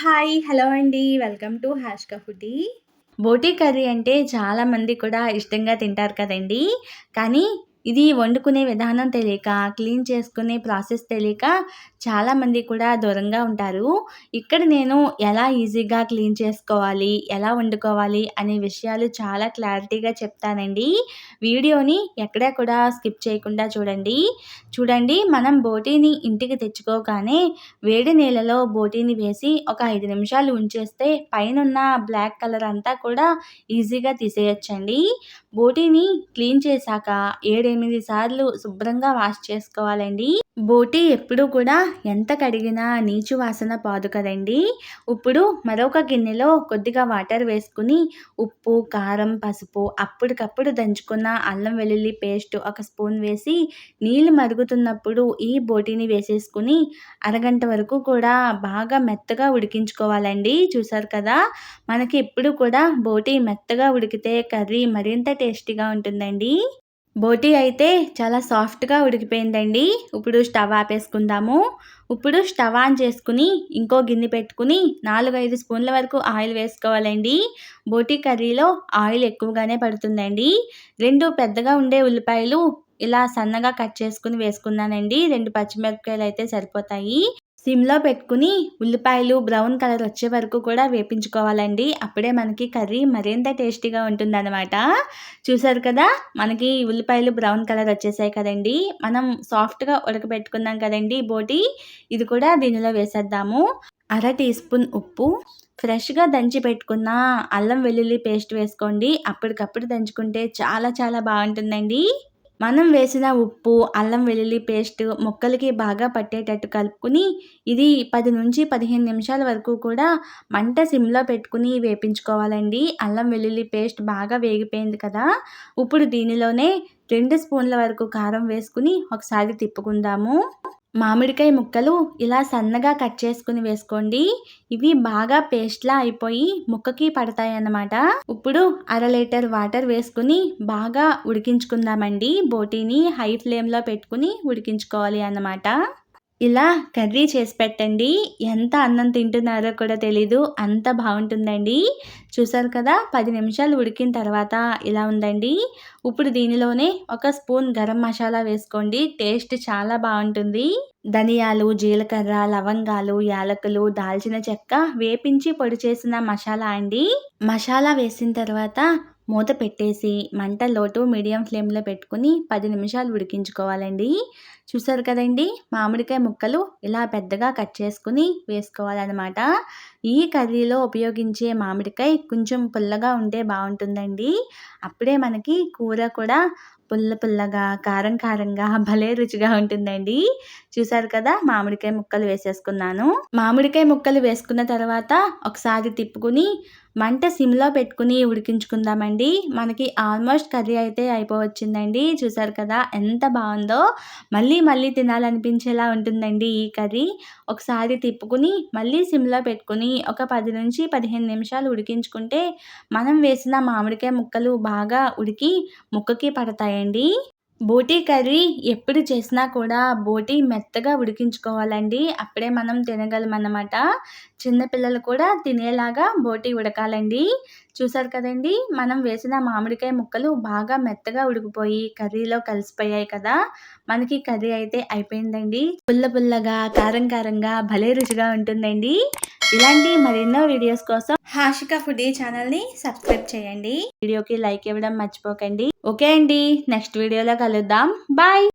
Hi hello అండి. Welcome to హ్యాష్కా foodie boti curry అంటే చాలామంది కూడా ఇష్టంగా తింటారు కదండి. కానీ ఇది వండుకునే విధానం తెలియక క్లీన్ చేసుకునే ప్రాసెస్ తెలియక చాలామంది కూడా దూరంగా ఉంటారు. ఇక్కడ నేను ఎలా ఈజీగా క్లీన్ చేసుకోవాలి ఎలా వండుకోవాలి అనే విషయాలు చాలా క్లారిటీగా చెప్తానండి. వీడియోని ఎక్కడా కూడా స్కిప్ చేయకుండా చూడండి. చూడండి మనం బోటీని ఇంటికి తెచ్చుకోగానే వేడి నీళ్ళలో బోటీని వేసి ఒక ఐదు నిమిషాలు ఉంచేస్తే పైనున్న బ్లాక్ కలర్ అంతా కూడా ఈజీగా తీసేయచ్చండి. బోటీని క్లీన్ చేశాక ఏడెనిమిది సార్లు శుభ్రంగా వాష్ చేసుకోవాలండి. బోటీ ఎప్పుడు కూడా ఎంత కడిగినా నీచు వాసన పాదు కదండి. ఇప్పుడు మరొక గిన్నెలో కొద్దిగా వాటర్ వేసుకుని ఉప్పు కారం పసుపు అప్పటికప్పుడు దంచుకున్న అల్లం వెల్లుల్లి పేస్ట్ ఒక స్పూన్ వేసి నీళ్ళు మరుగుతున్నప్పుడు ఈ బోటీని వేసేసుకుని అరగంట వరకు కూడా బాగా మెత్తగా ఉడికించుకోవాలండి. చూసారు కదా? మనకి ఎప్పుడు కూడా బోటీ మెత్తగా ఉడికితే కర్రీ మరింత టేస్టీగా ఉంటుందండి. బోటీ అయితే చాలా సాఫ్ట్గా ఉడికిపోయిందండి. ఇప్పుడు స్టవ్ ఆపేసుకుందాము. ఇప్పుడు స్టవ్ ఆన్ చేసుకుని ఇంకో గిన్నె పెట్టుకుని నాలుగైదు స్పూన్ల వరకు ఆయిల్ వేసుకోవాలండి. బోటీ కర్రీలో ఆయిల్ ఎక్కువగానే పడుతుందండి. రెండు పెద్దగా ఉండే ఉల్లిపాయలు ఇలా సన్నగా కట్ చేసుకుని వేసుకున్నానండి. రెండు పచ్చిమిరపకాయలు అయితే సరిపోతాయి. సిమ్లో పెట్టుకుని ఉల్లిపాయలు బ్రౌన్ కలర్ వచ్చే వరకు కూడా వేపించుకోవాలండి. అప్పుడే మనకి కర్రీ మరింత టేస్టీగా ఉంటుందన్నమాట. చూసారు కదా మనకి ఉల్లిపాయలు బ్రౌన్ కలర్ వచ్చేసాయి కదండి. మనం సాఫ్ట్గా ఉడకబెట్టుకున్నాం కదండి బోటి. ఇది కూడా దీనిలో వేసేద్దాము. అర టీ స్పూన్ ఉప్పు. ఫ్రెష్గా దంచి పెట్టుకున్న అల్లం వెల్లుల్లి పేస్ట్ వేసుకోండి. అప్పటికప్పుడు దంచుకుంటే చాలా చాలా బాగుంటుందండి. మనం వేసిన ఉప్పు అల్లం వెల్లుల్లి పేస్ట్ ముక్కలకి బాగా పట్టేటట్టు కలుపుకుని ఇది పది నుంచి పదిహేను నిమిషాల వరకు కూడా మంట సిమ్లో పెట్టుకుని వేపించుకోవాలండి. అల్లం వెల్లుల్లి పేస్ట్ బాగా వేగిపోయింది కదా. ఇప్పుడు దీనిలోనే రెండు స్పూన్ల వరకు కారం వేసుకుని ఒకసారి తిప్పుకుందాము. మామిడికాయ ముక్కలు ఇలా సన్నగా కట్ చేసుకుని వేసుకోండి. ఇవి బాగా పేస్ట్లా అయిపోయి ముక్కకి పడతాయి అన్నమాట ఇప్పుడు అర లీటర్ వాటర్ వేసుకుని బాగా ఉడికించుకుందామండి. బోటీని హై ఫ్లేమ్లో పెట్టుకుని ఉడికించుకోవాలి అన్నమాట. ఇలా కర్రీ చేసి పెట్టండి. ఎంత అన్నం తింటున్నారో కూడా తెలీదు. అంత బాగుంటుందండి. చూసారు కదా పది నిమిషాలు ఉడికిన తర్వాత ఇలా ఉందండి. ఇప్పుడు దీనిలోనే ఒక స్పూన్ గరం మసాలా వేసుకోండి. టేస్ట్ చాలా బాగుంటుంది. ధనియాలు జీలకర్ర లవంగాలు యాలకులు దాల్చిన చెక్క వేపించి పొడి చేసిన మసాలా అండి. మసాలా వేసిన తర్వాత మూత పెట్టేసి మంట లోటు మీడియం ఫ్లేమ్లో పెట్టుకుని పది నిమిషాలు ఉడికించుకోవాలండి. చూసారు కదండి? మామిడికాయ ముక్కలు ఇలా పెద్దగా కట్ చేసుకుని వేసుకోవాలన్నమాట. ఈ కర్రీలో ఉపయోగించే మామిడికాయ కొంచెం పుల్లగా ఉంటే బాగుంటుందండి. అప్పుడే మనకి కూర కూడా పుల్ల పుల్లగా కారం కారంగా భలే రుచిగా ఉంటుందండి. చూసారు కదా? మామిడికాయ ముక్కలు వేసేసుకున్నాను. మామిడికాయ ముక్కలు వేసుకున్న తర్వాత ఒకసారి తిప్పుకుని మంట సిమ్లో పెట్టుకుని ఉడికించుకుందామండి. మనకి ఆల్మోస్ట్ కర్రీ అయితే అయిపోవచ్చిందండి. చూసారు కదా ఎంత బాగుందో. మళ్ళీ మళ్ళీ తినాలనిపించేలా ఉంటుందండి ఈ కర్రీ. ఒకసారి తిప్పుకుని మళ్ళీ సిమ్లో పెట్టుకుని ఒక పది నుంచి పదిహేను నిమిషాలు ఉడికించుకుంటే మనం వేసిన మామిడికాయ ముక్కలు బాగా ఉడికి ముక్కకి పడతాయండి. బోటీ కర్రీ ఎప్పుడు చేసినా కూడా బోటీ మెత్తగా ఉడికించుకోవాలండి. అప్పుడే మనం తినగలమన్నమాట. చిన్నపిల్లలు కూడా తినేలాగా బోటీ ఉడకాలండి. చూసారు కదండి మనం వేసిన మామిడికాయ ముక్కలు బాగా మెత్తగా ఉడికిపోయి కర్రీలో కలిసిపోయాయి కదా. మనకి కర్రీ అయితే అయిపోయిందండి. పుల్ల పుల్లగా కారం కారంగా భలే రుచిగా ఉంటుందండి. ఇలాంటి మరెన్నో వీడియోస్ కోసం హాషిక ఫుడీ ఛానల్ని సబ్స్క్రైబ్ చేయండి. వీడియోకి లైక్ ఇవ్వడం మర్చిపోకండి. ఓకే అండి నెక్స్ట్ వీడియోలో కలుద్దాం. బాయ్.